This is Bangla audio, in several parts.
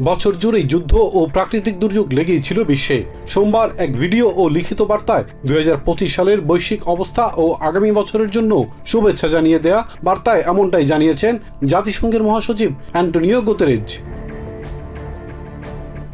বছর জুড়েই যুদ্ধ ও প্রাকৃতিক দুর্যোগ লেগেই ছিল বিশ্বে। সোমবার এক ভিডিও ও লিখিত বার্তায় দুই হাজার পঁচিশ সালের বৈশ্বিক অবস্থা ও আগামী বছরের জন্য শুভেচ্ছা জানিয়ে দেয়া বার্তায় এমনটাই জানিয়েছেন জাতিসংঘের মহাসচিব অ্যান্টনিও গুতেরেজ।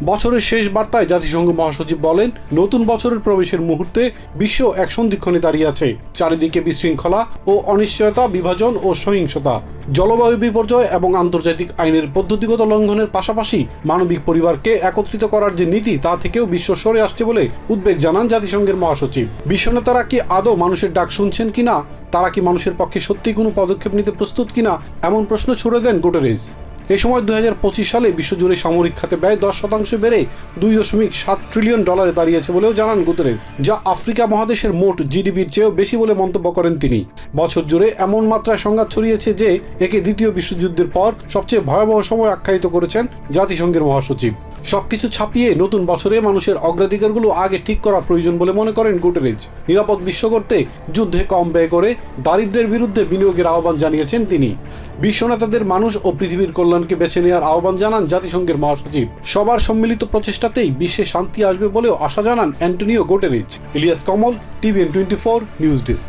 বছরের শেষ বার্তায় জাতিসংঘ মহাসচিব বলেন, নতুন বছরের প্রবেশের মুহূর্তে বিশ্ব এক সন্ধিক্ষণে দাঁড়িয়ে আছে। চারিদিকে বিশৃঙ্খলা ও অনিশ্চয়তা, বিভাজন ও সহিংসতা। জলবায়ু বিপর্যয় এবং আন্তর্জাতিক আইনের পদ্ধতিগত লঙ্ঘনের পাশাপাশি মানবিক পরিবারকে একত্রিত করার যে নীতি, তা থেকেও বিশ্ব সরে আসছে বলে উদ্বেগ জানান জাতিসংঘের মহাসচিব। বিশ্বনেতারা কি আদৌ মানুষের ডাক শুনছেন কিনা? তারা কি মানুষের পক্ষে সত্যি কোনো পদক্ষেপ নিতে প্রস্তুত কিনা? এমন প্রশ্ন ছুড়ে দেন গুটেরেস এ সময় দুই হাজার পঁচিশ সালে বিশ্বজুড়ে সামরিক খাতে ব্যয় দশ শতাংশ বেড়ে দুই দশমিক সাত ট্রিলিয়ন ডলারে দাঁড়িয়েছে বলেও জানান গুতেরেস যা আফ্রিকা মহাদেশের মোট জিডিপির চেয়েও বেশি বলে মন্তব্য করেন তিনি। বছর জুড়ে এমন মাত্রায় সংঘাত ছড়িয়েছে যে, একে দ্বিতীয় বিশ্বযুদ্ধের পর সবচেয়ে ভয়াবহ সময় আখ্যায়িত করেছেন জাতিসংঘের মহাসচিব। সবকিছু ছাপিয়ে নতুন বছরে মানুষের অগ্রাধিকারগুলো আগে ঠিক করা প্রয়োজন বলে মনে করেন গুটেরেজ। নিরাপদ বিশ্ব করতে যুদ্ধে কম ব্যয় করে দারিদ্র্যের বিরুদ্ধে বিনিয়োগের আহ্বান জানিয়েছেন তিনি। বিশ্ব নেতাদের মানুষ ও পৃথিবীর কল্যাণকে বেছে নেওয়ার আহ্বান জানান জাতিসংঘের মহাসচিব। সবার সম্মিলিত প্রচেষ্টাতেই বিশ্বে শান্তি আসবে বলেও আশা জানান Antonio Guterres Ilias Kamal, TVN twenty four, news desk.